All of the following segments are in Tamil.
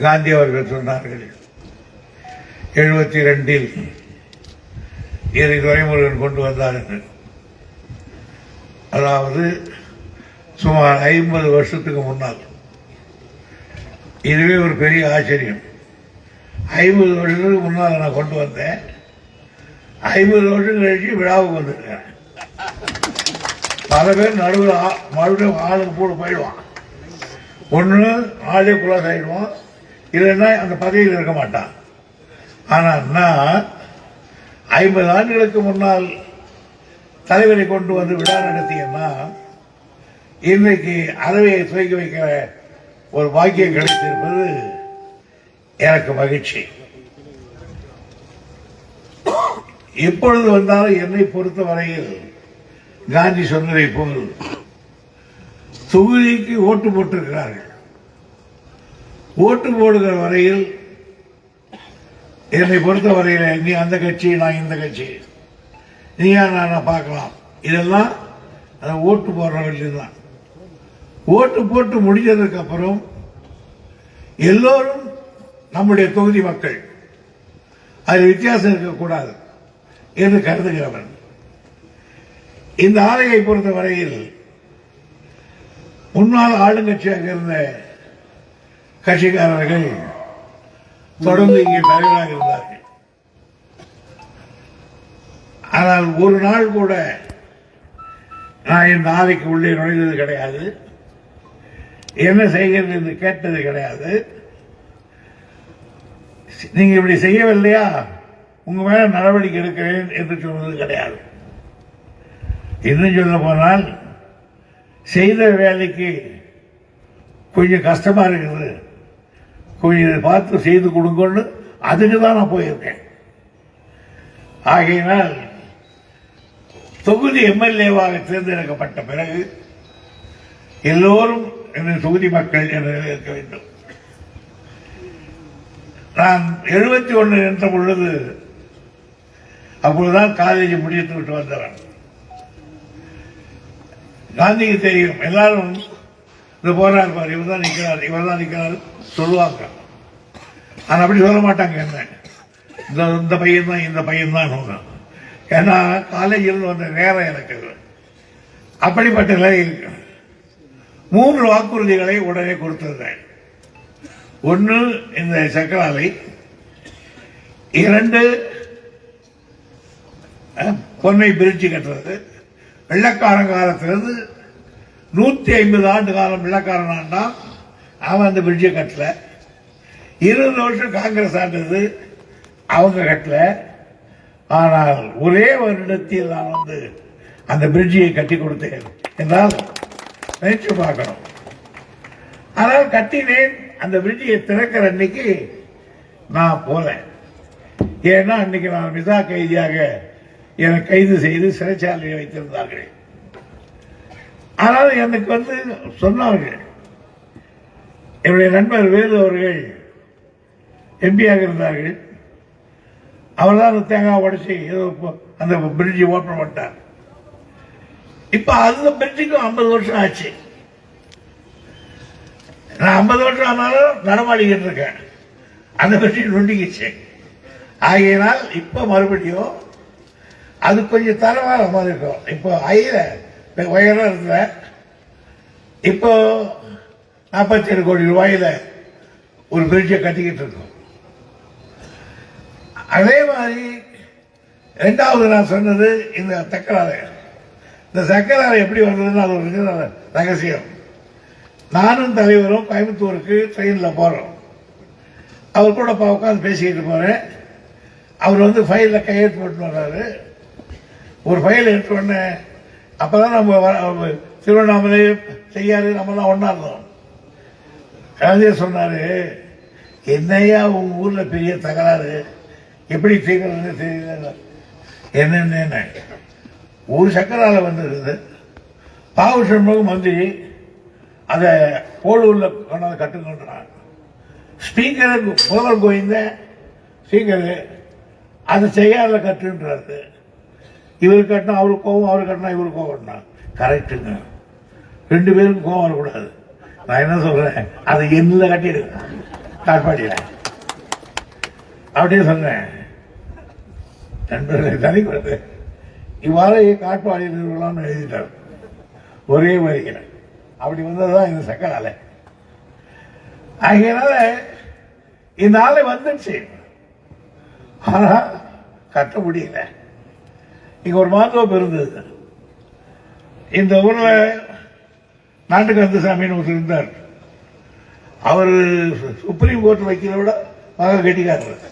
காந்தி அவர்கள் சொன்னார்கள் எழுபத்தி ரெண்டில் இதை துரைமுருகன் கொண்டு வந்தார்கள் அதாவது சுமார் ஐம்பது வருஷத்துக்கு முன்னால். இதுவே ஒரு பெரிய ஆச்சரியம். ஐம்பது வருஷத்துக்கு முன்னால் நான் கொண்டு வந்தேன். ஐம்பது வருஷம் கழிச்சு விழாவுக்கு வந்திருக்கேன். பல பேர் நடுவில் மறுபடியும் ஆளுக்கு போட்டு போயிடுவான். ஒன்று ஆளே குலாசாயிடுவான் இல்லைன்னா அந்த பதவியில் இருக்க மாட்டான். ஆனால் நான் ஐம்பது ஆண்டுகளுக்கு முன்னால் தலைவரை கொண்டு வந்து விழா நடத்தியன்னா இன்றைக்கு அறவையை துவக்கி வைக்கிற ஒரு பாக்கியம் கிடைத்திருப்பது எனக்கு மகிழ்ச்சி. எப்பொழுது வந்தாலும் என்னை பொறுத்த வரையில் காந்தி சொன்னதை போல் தொகுதிக்கு ஓட்டு போட்டிருக்கிறார்கள். ஓட்டு போடுகிற வரையில் என்னை பொறுத்த வரையில் நீ அந்த கட்சி நான் இந்த கட்சி. நீயா நான் பார்க்கலாம். இதெல்லாம் அதை ஓட்டு போடுறவர்கள் தான் ஓட்டு போட்டு முடிஞ்சதுக்கு அப்புறம் எல்லோரும் நம்முடைய தொகுதி மக்கள் அது வித்தியாசம் இருக்கக்கூடாது என்று கருதுகிறவன். இந்த ஆலையை பொறுத்த வரையில் முன்னாள் ஆளுங்கட்சியாக இருந்த கட்சிக்காரர்கள் தொடர்ந்து இங்கே தலைவராக இருந்தார்கள். ஆனால் ஒரு நாள் கூட நான் இந்த ஆலைக்கு உள்ளே நுழைந்தது கிடையாது. என்ன செய்கிறது என்று கேட்டது கிடையாது. நீங்க இப்படி செய்யவில்லையா? உங்க மேல நடவடிக்கை எடுக்கிறேன் என்று சொன்னது கிடையாது. இன்னும் சொல்ல போனால் செய்த வேலைக்கு கொஞ்சம் கஷ்டமா இருக்குது. கொஞ்சம் இதை பார்த்து செய்து கொடுங்கன்னு அதுக்கு தான் நான் போயிருக்கேன். ஆகையினால் தொகுதி எம்எல்ஏவாக தேர்ந்தெடுக்கப்பட்ட பிறகு எல்லோரும் எனது தொகுதி மக்கள் என இருக்க வேண்டும். நான் எழுபத்தி ஒன்று என்ற பொழுது அப்பொழுதுதான் காலேஜ் முடித்து விட்டு வந்தவன். காந்திக்கு தெரியும் எல்லாரும் இந்த போறார் பாரு இவர் தான் நிற்கிறார் இவர் தான் நிற்கிறார் சொல்லுவாங்க. ஆனால் அப்படி சொல்ல மாட்டாங்க என்ன? இந்த இந்த பையன் தான் இந்த பையன் தான் ஏன்னா காலேஜில் வந்த நேரம் எனக்கு அப்படிப்பட்ட நிலை இருக்கு மூன்று வாக்குறுதிகளை உடனே கொடுத்திருந்தேன். ஒன்று இந்த சக்கராலை. இரண்டு பொன்னை பிரிச்சு கட்டுறது. வெள்ளக்காரன் நூற்றி ஐம்பது ஆண்டு காலம் வெள்ளக்காரன் ஆண்டான் அவன் அந்த பிரிட்ஜை கட்டல. இருபது வருஷம் காங்கிரஸ் ஆண்டது அவங்க கட்டல. ஆனால் ஒரே வருடத்தில் நான் வந்து அந்த பிரிட்ஜியை கட்டி கொடுத்தேன். என்றால் நினைச்சு பார்க்கணும். ஆனால் கட்டினேன். அந்த பிரிட்ஜியை திறக்கிற அன்னைக்கு நான் போனேன் ஏன்னா அன்னைக்கு நான் மிதா கைதியாக என்னை கைது செய்து சிறைச்சாலையில் வைத்திருந்தார்கள். ஆனால் எனக்கு வந்து சொன்னார்கள். என்னுடைய நண்பர் வேலு அவர்கள் எம்பியாக இருந்தார்கள். அவர் தான் அந்த தேங்காய் உடைச்சி ஏதோ இப்போ அந்த பிரிட்ஜை ஓப்பன் பண்ணிட்டார் இப்போ அந்த பிரிட்ஜுக்கும் ஐம்பது வருஷம் ஆச்சு. நான் ஐம்பது வருஷம் ஆனாலும் நடமாடிக்கிட்டு இருக்கேன் அந்த பிரிட்ஜி நொண்டிக்கிச்சு. ஆகையினால் இப்போ மறுபடியும் அது கொஞ்சம் தரமாக மாதிரி இருக்கும் இப்போ ஐயில் உயரம் இருந்தேன் இப்போ நாற்பத்தி ஏழு கோடி ரூபாயில் ஒரு பிரிட்ஜை கட்டிக்கிட்டு இருக்கோம். அதே மாதிரி ரெண்டாவது நான் சொன்னது இந்த சக்கராலை இந்த சக்கராலை எப்படி வந்ததுன்னு அது ஒரு ரகசியம். நானும் தலைவரும் கோயம்புத்தூருக்கு ட்ரெயினில் போகிறோம் அவர் கூட இப்போ உட்காந்து பேசிக்கிட்டு போகிறேன் அவர் வந்து ஃபைலில் கையெழுத்து போட்டு வர்றாரு. ஒரு ஃபைல் எடுத்த உடனே அப்பதான் நம்ம வ- திருவண்ணாமலை செய்யாறு நம்மலாம் ஒன்னா இருந்தோம் கலைஞர் சொன்னாரு என்னையா உங்க ஊர்ல பெரிய தகராறு? எப்படி தீர்க்கிறதுன்னு தெரியல என்னென்ன ஒரு சக்கரால வந்துருக்குது. பாவு சண்முகம் வந்து அதை போலூர்ல கொண்டாந்து கட்டுக்கொண்டான் ஸ்பீக்கர் முதல்வர் கோயிந்த ஸ்பீக்கரு அதை செய்யாத கட்டுன்றாரு. இவர் கட்டினா அவருக்கு கோவம் அவர் கட்டினா இவருக்கு கோவம்னா. கரெக்டுங்க ரெண்டு பேருக்கும் கோவம் வரக்கூடாது. நான் என்ன சொல்றேன்? அதை என்ன கட்டிடுங்க காட்பாடியில் அப்படியே சொன்னேன். நண்பர்களை தனி வருது. இவ்வாறு காட்பாடியில் நிறுவனம்னு எழுதிட்டார். ஒரே வரிகள். அப்படி வந்ததுதான் இந்த சக்கர அலை ஆகையினால இந்த ஆலை வந்துடுச்சு. ஆனா கட்ட முடியல. இங்க ஒரு மாந்தோப்பு இருந்தது இந்த ஊர்ல நாட்டுக்கு அந்த ஒருத்தர் இருந்தார். அவர் சுப்ரீம் கோர்ட் வைக்கிறத விட மக கட்டிக்காரர்.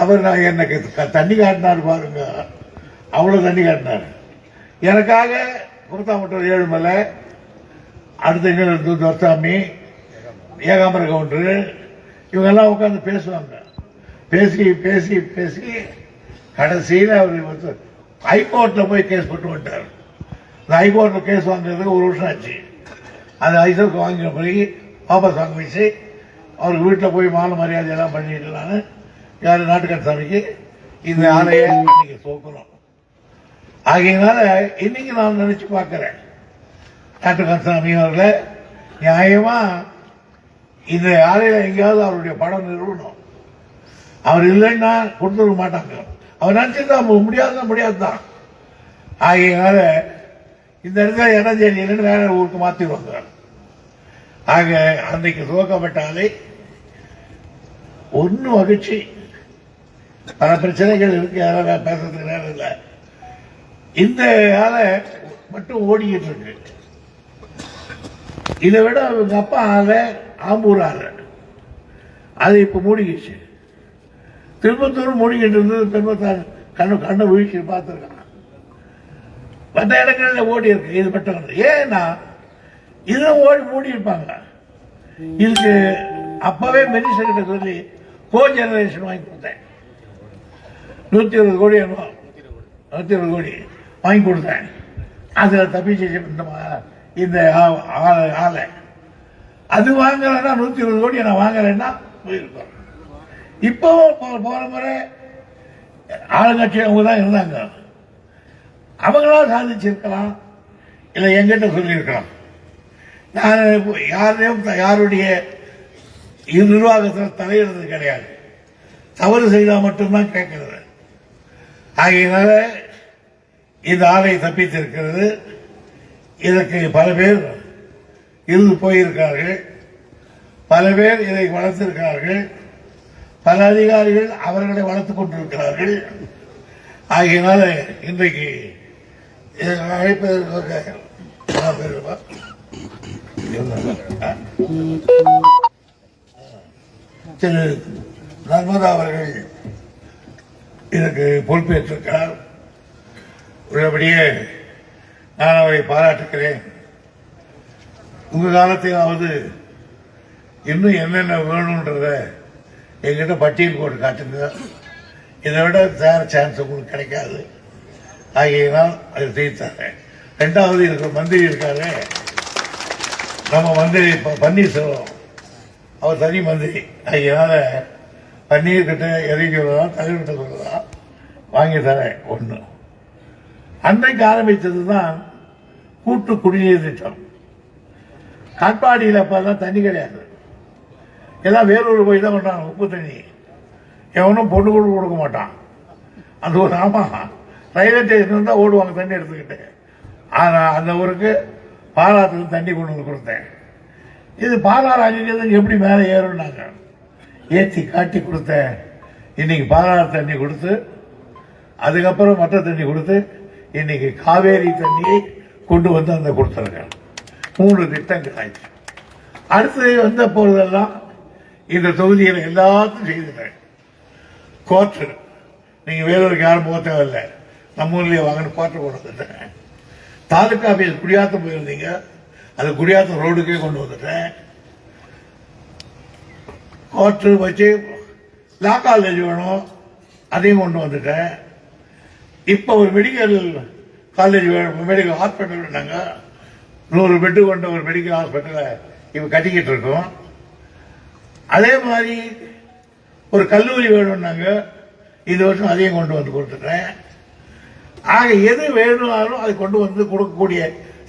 அவர் நான் எனக்கு தண்ணி காட்டினார் பாருங்க. அவ்வளவு தண்ணி காட்டினார். எனக்காக குருத்தாமட்டூர் ஏழுமலை அடுத்த இன்னொரு துரசாமி ஏகாம்பர கவுண்டரு இவங்கெல்லாம் உட்காந்து பேசுவாங்க. பேசி பேசி பேசி கடைசியில் அவர் வந்து ஹைகோர்ட்டில் போய் கேஸ் போட்டு வந்துட்டார். இந்த ஹைகோர்ட்டில் கேஸ் வாங்குறதுக்கு ஒரு வருஷம் ஆச்சு. அது ஐசோக்கு வாங்கின பிறகு வாபஸ் வாங்க வச்சு அவருக்கு வீட்டில் போய் மாலை மரியாதை எல்லாம் பண்ணிடலான்னு யார் நாட்டுக்கட் சாமிக்கு இந்த ஆலையை இன்னைக்கு தோக்கணும் ஆகையினால இன்னைக்கு நான் நினைச்சு பார்க்கிறேன். நாட்டுக்கட் சாமி அவர்களை நியாயமா இந்த ஆலையில எங்கேயாவது அவருடைய படம் நிறுவனம் அவர் இல்லைன்னா கொடுத்துருக்க மாட்டாங்க. அவர் முடியாத முடியாதுதான் முடியாதுதான். ஆகையினால இந்த இடத்துல இடம் சரி வேற ஊருக்கு மாத்திடுவாங்க ஆக அன்னைக்கு துவக்கப்பட்டாலே ஒன்னு மகிழ்ச்சி. பல பிரச்சனைகள் இருக்கு அதெல்லாம் பேசுறதுக்கு நேரம் இல்லை. இந்த வேலை மட்டும் ஓடிக்கிட்டு இருக்கு. இதை விட அவங்க அப்பா ஆலை ஆம்பூர் ஆலை அது இப்ப மூடிக்கிச்சு. திருப்பத்தூர் மூடிக்கிட்டு இருந்தது திருப்பத்தார் கண்ணு கண்ணை வீழ்ச்சி பார்த்துருக்கான் மற்ற இடங்களில் ஓடி இருக்கு இது மட்டும் ஏன்னா இதுவும் ஓடி மூடி இருப்பாங்க. இதுக்கு அப்பவே மினிஸ்டர் கிட்ட சொல்லி கோ ஜெனரேஷன் வாங்கி கொடுத்தேன். நூற்றி இருபது கோடி என்ன நூற்றி இருபது கோடி வாங்கி கொடுத்தேன். அதில் தப்பிச்சு இந்த இந்த ஆலை அது வாங்கலைன்னா நூற்றி இருபது கோடி நான் வாங்கலைன்னா போயிருக்கோம். இப்பவும் போற முறை ஆளுங்கட்சி அவங்க தான் இருந்தாங்க. அவங்களா சாதிச்சிருக்கலாம் இல்லை எங்கிட்ட சொல்லியிருக்கலாம். நான் யாரையும் யாருடைய இது நிர்வாகத்தில் தலையிடுறது கிடையாது. தவறு செய்தால் மட்டும்தான் கேட்கிறது. ஆகையினால இந்த ஆலை தப்பித்திருக்கிறது. இதற்கு பல பேர் இருந்து போயிருக்கிறார்கள். பல பேர் இதை வளர்த்திருக்கிறார்கள். பல அதிகாரிகள் அவர்களை வளர்த்துக் கொண்டிருக்கிறார்கள். ஆகையினால இன்றைக்கு இதை அழைப்பதற்காக திரு நர்மதா அவர்கள் இதற்கு பொறுப்பேற்றிருக்கிறார். உள்ளபடியே நான் அவரை பாராட்டுகிறேன். உங்க காலத்திலாவது இன்னும் என்னென்ன வேணுன்றதை எங்கிட்ட பட்டியல் போட்டு காட்டுங்க. இதை விட வேறு சான்ஸ் உங்களுக்கு கிடைக்காது. ஆகையினால் அதை செய்தாங்க ரெண்டாவது இருக்கிற மந்திரி இருக்காரு. நம்ம மந்திரி ப- பன்னீர்செல்வம். அவர் தனி மந்திரி. அதனால பன்னீர் எதை சொல்லலாம் தலைவர்கிட்ட சொல்லலாம். வாங்கி தரேன் ஒன்று அன்றைக்கு ஆரம்பித்தது தான் கூட்டு குடிநீர் திட்டம். காட்பாடியில் அப்பதான் தண்ணி கிடையாது. எல்லாம் வேலூர் போய் தான் பண்ணுறாங்க உப்பு தண்ணி எவனும் பொண்ணு கூட கொடுக்க மாட்டான். அந்த ஒரு ஆமாம் ரயில்வே ஸ்டேஷன் தான் ஓடுவாங்க தண்ணி எடுத்துக்கிட்டு. ஆனால் அந்த ஊருக்கு பாலாத்துக்கு தண்ணி கொண்டு வந்து கொடுத்தேன். இது பாலாறு எப்படி மேலே ஏறும்னாங்க? ஏற்றி காட்டி கொடுத்தேன். இன்னைக்கு பாலாறு தண்ணி கொடுத்து அதுக்கப்புறம் மற்ற தண்ணி கொடுத்து இன்னைக்கு காவேரி தண்ணியை கொண்டு வந்து அந்த கொடுத்துருக்கேன். மூணு திட்டங்கள் ஆயிடுச்சு. அடுத்தது வந்த பொழுதெல்லாம் இந்த தொகுதியில் எல்லாத்தையும் செய்துட்டேன் கோர்ட்டு நீங்கள் வேலூருக்கு யாரும் போக தேவையில்லை. நம்ம ஊர்லேயே வாங்கினு கோர்ட்டு கொண்டு வந்துட்டேன் தாலுக்கா ஆஃபீஸ் குடியாத்தம் போயிருந்தீங்க. அது குடியாத்தம் ரோடுக்கே கொண்டு வந்துட்டேன் கோர்ட்டு வச்சு லா காலேஜ் வேணும். அதையும் கொண்டு வந்துட்டேன். இப்போ ஒரு மெடிக்கல் காலேஜ் வேணும். மெடிக்கல் ஹாஸ்பிட்டல் வேணாங்க நூறு பெட்டு கொண்ட ஒரு மெடிக்கல் ஹாஸ்பிட்டலை இப்போ கட்டிக்கிட்டு இருக்கோம். அதே மாதிரி ஒரு கல்லூரி வேணும்னாங்க இந்த வருஷம் அதையும் கொண்டு வந்து கொடுத்துட்டேன். ஆக எது வேணும்னாலும் அதை கொண்டு வந்து கொடுக்கக்கூடிய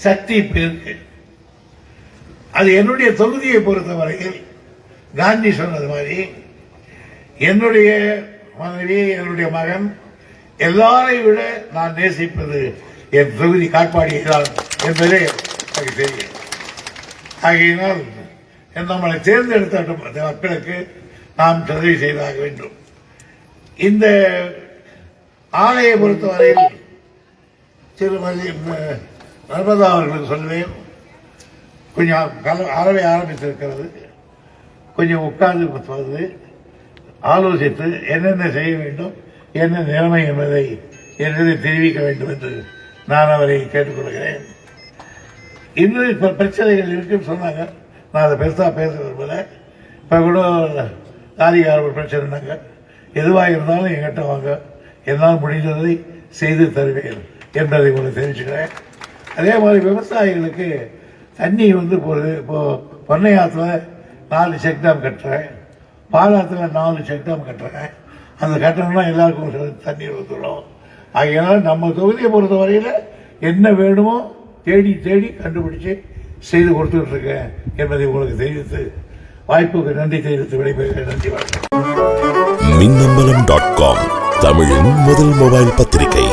சக்தி இப்ப இருக்கு. அது என்னுடைய தொகுதியை பொறுத்தவரையில் காந்தி சொன்னது மாதிரி என்னுடைய மனைவி என்னுடைய மகன் எல்லாரையும் விட நான் நேசிப்பது என் தொகுதி காட்பாடியை தான் என்பதே எனக்கு தெரியும். ஆகையினால் நம்மளை தேர்ந்தெடுத்த மக்களுக்கு நாம் உதவி செய்தாக வேண்டும். இந்த ஆலையை பொறுத்தவரையில் திருமதி நர்மதா அவர்களுக்கு சொல்வேன் கொஞ்சம் கல அறவை ஆரம்பித்திருக்கிறது. கொஞ்சம் உட்கார்ந்து வந்து ஆலோசித்து என்னென்ன செய்ய வேண்டும் என்ன நிலைமை என்பதை என்னதை தெரிவிக்க வேண்டும் என்று நான் அவரை கேட்டுக்கொள்கிறேன். இன்னும் பிரச்சனைகள் இருக்குன்னு சொன்னாங்க. நான் அதை பெருசாக பேச விரும்பல இப்போ கூட தாரிகார் ஒரு பிரச்சனைனாங்க எதுவாக இருந்தாலும் என்கிட்ட வாங்க. என்னால் முடிந்ததை செய்து தருவேன் என்பதை உங்களுக்கு தெரிஞ்சுக்கிறேன் அதே மாதிரி விவசாயிகளுக்கு தண்ணி வந்து போகுது இப்போது பண்ணை ஆற்றுல நாலு செக் டேம் கட்டுறேன். பாலாத்தில் நாலு செக் டேம் கட்டுறேன். அந்த கட்டணம்னா எல்லாருக்கும் தண்ணி தண்ணீர் வந்துடும். ஆகையினால் நம்ம தொகுதியை பொறுத்த வரையில் என்ன வேணுமோ தேடி தேடி கண்டுபிடிச்சி செய்து கொடுத்துட்ருக்கேன் என்பதை உங்களுக்கு தெரிவித்து வாய்ப்புக்கு நன்றி தெரிவித்து விடைபெறுகிறேன். நன்றி வணக்கம். மின்னம்பலம் டாட் காம் தமிழின் முதல் மொபைல் பத்திரிகை.